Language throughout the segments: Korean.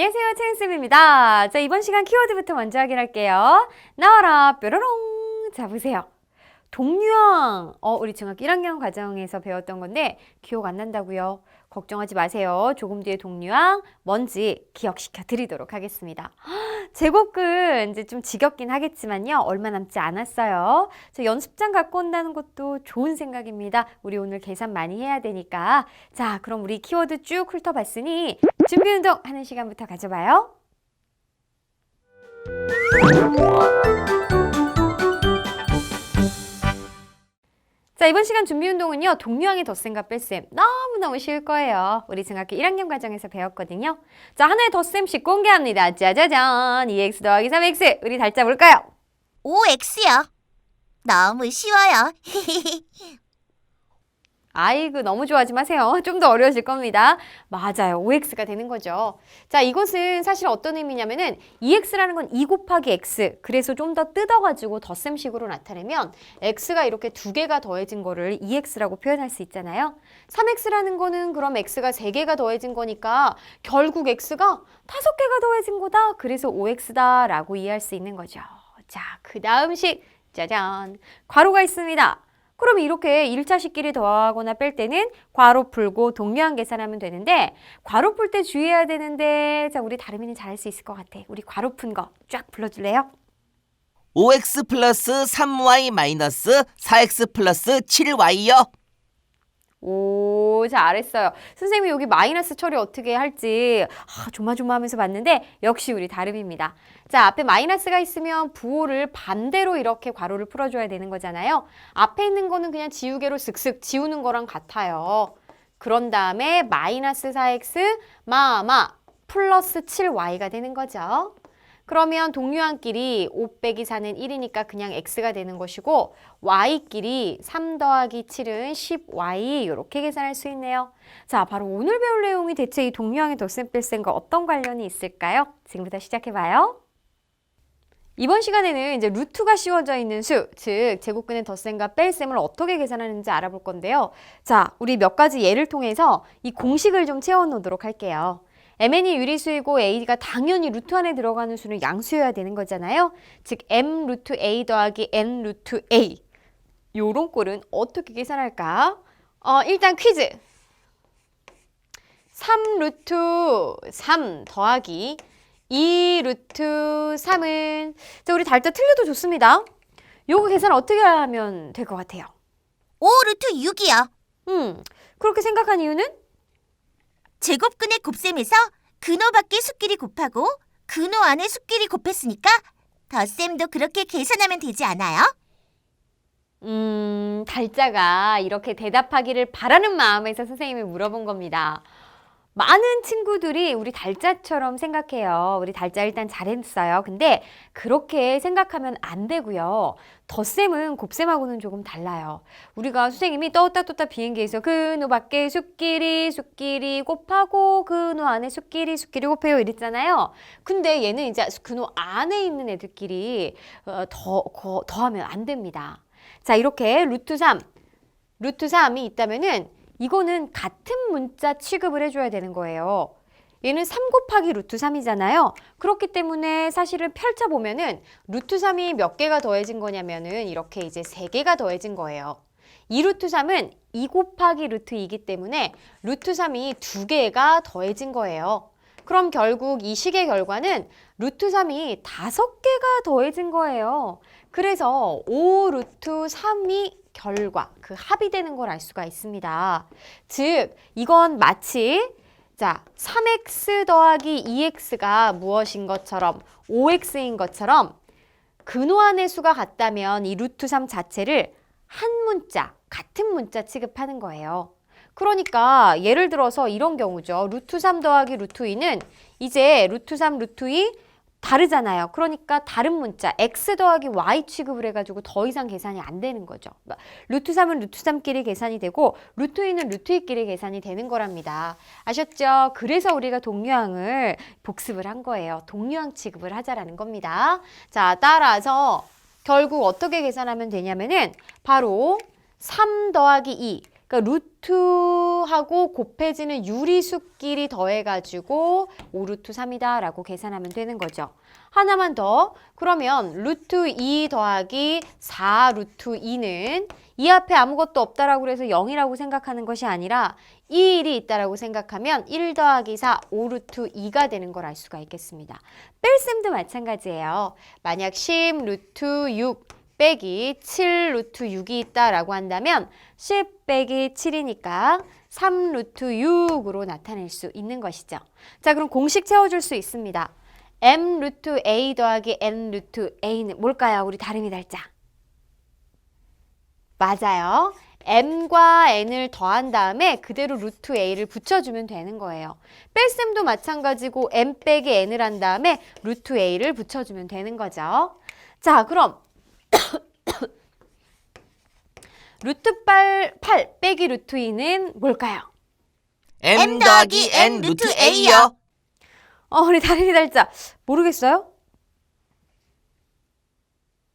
안녕하세요. 채은쌤입니다. 자, 이번 시간 키워드부터 먼저 확인할게요. 나와라, 뾰로롱. 자, 보세요. 동류항. 어, 우리 중학교 1학년 과정에서 배웠던 건데 기억 안 난다고요. 걱정하지 마세요. 조금 뒤에 동류항 뭔지 기억시켜 드리도록 하겠습니다. 제곡은 이제 좀 지겹긴 하겠지만요. 얼마 남지 않았어요. 저 연습장 갖고 온다는 것도 좋은 생각입니다. 우리 오늘 계산 많이 해야 되니까. 자, 그럼 우리 키워드 쭉 훑어봤으니 준비 운동 하는 시간부터 가져봐요. 자, 이번 시간 준비 운동은요. 동류항의 덧셈과 뺄셈. 너무너무 쉬울 거예요. 우리 중학교 1학년 과정에서 배웠거든요. 자, 하나의 덧셈씩 공개합니다. 짜자잔. 2x 더하기 3x. 우리 달자 볼까요? 5x요. 너무 쉬워요. 아이고 너무 좋아하지 마세요. 좀 더 어려워질 겁니다. 맞아요. 5x가 되는 거죠. 자, 이것은 사실 어떤 의미냐면은 2x라는 건 2 곱하기 x. 그래서 좀 더 뜯어가지고 덧셈식으로 나타내면 x가 이렇게 두 개가 더해진 거를 2x라고 표현할 수 있잖아요. 3x라는 거는 그럼 x가 세 개가 더해진 거니까 결국 x가 다섯 개가 더해진 거다. 그래서 5x다 라고 이해할 수 있는 거죠. 자, 그 다음 식 짜잔. 괄호가 있습니다. 그럼 이렇게 1차식끼리 더하거나 뺄 때는 괄호 풀고 동류항 계산하면 되는데 괄호 풀 때 주의해야 되는데 자 우리 다름이는 잘할 수 있을 것 같아. 우리 괄호 푼 거 쫙 불러줄래요? 5x 플러스 3y 마이너스 4x 플러스 7y요. 오 잘했어요. 선생님이 여기 마이너스 처리 어떻게 할지 아, 조마조마하면서 봤는데 역시 우리 다름입니다. 자 앞에 마이너스가 있으면 부호를 반대로 이렇게 괄호를 풀어줘야 되는 거잖아요. 앞에 있는 거는 그냥 지우개로 쓱쓱 지우는 거랑 같아요. 그런 다음에 마이너스 4x 마마 플러스 7y가 되는 거죠. 그러면 동류항끼리 5 빼기 4는 1이니까 그냥 x가 되는 것이고 y끼리 3 더하기 7은 10y 이렇게 계산할 수 있네요. 자, 바로 오늘 배울 내용이 대체 이 동류항의 덧셈 뺄셈과 어떤 관련이 있을까요? 지금부터 시작해봐요. 이번 시간에는 이제 루트가 씌워져 있는 수, 즉 제곱근의 덧셈과 뺄셈을 어떻게 계산하는지 알아볼 건데요. 자, 우리 몇 가지 예를 통해서 이 공식을 좀 채워놓도록 할게요. Mn이 유리수이고 a가 당연히 루트 안에 들어가는 수는 양수여야 되는 거잖아요. 즉 m 루트 a 더하기 n 루트 a 요런 꼴은 어떻게 계산할까? 어, 일단 퀴즈. 3 루트 3 더하기 2 루트 3은 자 우리 달자 틀려도 좋습니다. 요거 계산 어떻게 하면 될 것 같아요? 5 루트 6이요. 음 그렇게 생각한 이유는 제곱근의 곱셈에서 근호 밖의 수끼리 곱하고 근호 안의 수끼리 곱했으니까 덧셈도 그렇게 계산하면 되지 않아요? 음, 달자가 이렇게 대답하기를 바라는 마음에서 선생님이 물어본 겁니다. 많은 친구들이 우리 달자처럼 생각해요. 우리 달자 일단 잘했어요. 근데 그렇게 생각하면 안 되고요. 덧셈은 곱셈하고는 조금 달라요. 우리가 선생님이 떴다 떴다 비행기에서 근호 밖에 숫끼리 숫끼리 곱하고 근호 안에 숫끼리 숫끼리 곱해요 이랬잖아요. 근데 얘는 이제 근호 안에 있는 애들끼리 어, 더, 거- 더하면 안 됩니다. 자, 이렇게 루트 3, 루트 3이 있다면은 이거는 같은 문자 취급을 해줘야 되는 거예요. 얘는 3 곱하기 루트 3이잖아요. 그렇기 때문에 사실은 펼쳐보면은 루트 3이 몇 개가 더해진 거냐면은 이렇게 이제 3개가 더해진 거예요. 2 루트 3은 2 곱하기 루트 2이기 때문에 루트 3이 2개가 더해진 거예요. 그럼 결국 이 식의 결과는 루트 3이 5개가 더해진 거예요. 그래서 5 루트 3이 결과, 그 합이 되는 걸 알 수가 있습니다. 즉, 이건 마치 자, 3x 더하기 2x가 무엇인 것처럼 5x인 것처럼 근호안의 수가 같다면 이 루트 3 자체를 한 문자, 같은 문자 취급하는 거예요. 그러니까 예를 들어서 이런 경우죠. 루트 3 더하기 루트 2는 이제 루트 3, 루트 2 다르잖아요. 그러니까 다른 문자 x 더하기 y 취급을 해가지고 더 이상 계산이 안 되는 거죠. 루트 3은 루트 3끼리 계산이 되고 루트 2는 루트 2끼리 계산이 되는 거랍니다. 아셨죠? 그래서 우리가 동류항을 복습을 한 거예요. 동류항 취급을 하자라는 겁니다. 자, 따라서 결국 어떻게 계산하면 되냐면은 바로 3 더하기 2 그러니까 루트하고 곱해지는 유리수끼리 더해가지고 5루트 3이다라고 계산하면 되는 거죠. 하나만 더. 그러면 루트 2 더하기 4 루트 2는 이 앞에 아무것도 없다라고 그래서 0이라고 생각하는 것이 아니라 이 1이 있다라고 생각하면 1 더하기 4 5 루트 2가 되는 걸 알 수가 있겠습니다. 뺄셈도 마찬가지예요. 만약 10 루트 6 빼기 7 루트 6이 있다라고 한다면 10 빼기 7이니까 3 루트 6으로 나타낼 수 있는 것이죠. 자, 그럼 공식 채워줄 수 있습니다. m 루트 a 더하기 n 루트 a는 뭘까요? 우리 다름이 달자. 맞아요. m과 n을 더한 다음에 그대로 루트 a를 붙여주면 되는 거예요. 뺄셈도 마찬가지고 m 빼기 n을 한 다음에 루트 a를 붙여주면 되는 거죠. 자, 그럼 루트 8, 8 빼기 루트 2는 뭘까요? m 더하기 n 루트 a요. 어, 우리 다른이 달자. 모르겠어요?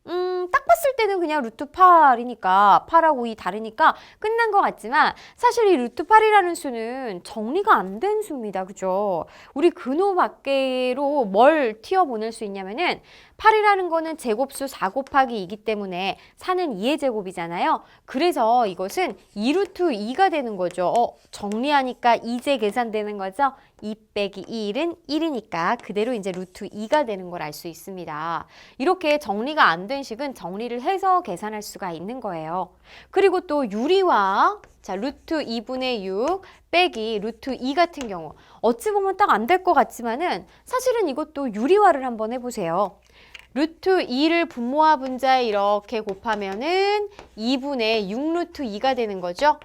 음, 딱 봤을 때는 그냥 루트 8이니까 8하고 2 다르니까 끝난 것 같지만 사실 이 루트 8이라는 수는 정리가 안 된 수입니다. 그죠? 우리 근호 밖으로 뭘 튀어 보낼 수 있냐면은 8이라는 거는 제곱수 4 곱하기 2기 때문에 4는 2의 제곱이잖아요. 그래서 이것은 2루트 2가 되는 거죠. 어, 정리하니까 2제 계산되는 거죠. 2 빼기 1은 1이니까 그대로 이제 루트 2가 되는 걸 알 수 있습니다. 이렇게 정리가 안 된 식은 정리를 해서 계산할 수가 있는 거예요. 그리고 또 유리와 자 루트 2분의 6 빼기 루트 2 같은 경우 어찌 보면 딱 안 될 것 같지만은 사실은 이것도 유리화를 한번 해보세요. 루트 2를 분모와 분자에 이렇게 곱하면은 2분의 6루트 2가 되는 거죠.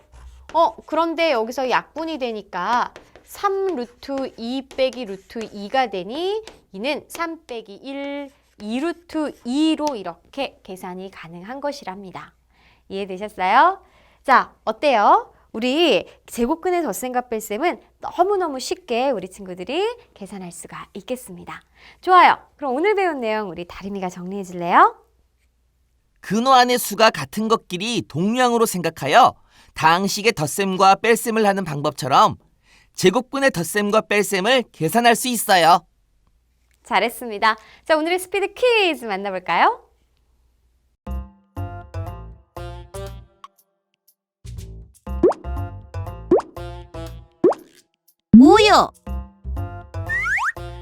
어, 그런데 여기서 약분이 되니까 3 루트 2 빼기 루트 2가 되니 이는 3 빼기 1, 2 루트 2로 이렇게 계산이 가능한 것이랍니다. 이해되셨어요? 자, 어때요? 우리 제곱근의 덧셈과 뺄셈은 너무너무 쉽게 우리 친구들이 계산할 수가 있겠습니다. 좋아요. 그럼 오늘 배운 내용 우리 다림이가 정리해 줄래요? 근호 안의 수가 같은 것끼리 동량으로 생각하여 다항식의 덧셈과 뺄셈을 하는 방법처럼 제곱근의 덧셈과 뺄셈을 계산할 수 있어요. 잘했습니다. 자, 오늘의 스피드 퀴즈 만나볼까요? 뭐요?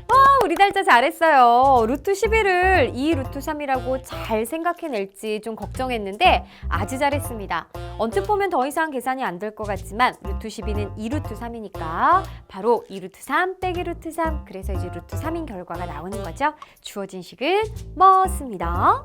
아, 우리 달자 잘했어요. 루트 11을 2 루트 3이라고 잘 생각해낼지 좀 걱정했는데 아주 잘했습니다. 언뜻 보면 더 이상 계산이 안 될 것 같지만 루트 12는 2 루트 3이니까 바로 2 루트 3 빼기 루트 3 그래서 이제 루트 3인 결과가 나오는 거죠. 주어진 식은 뭐습니다.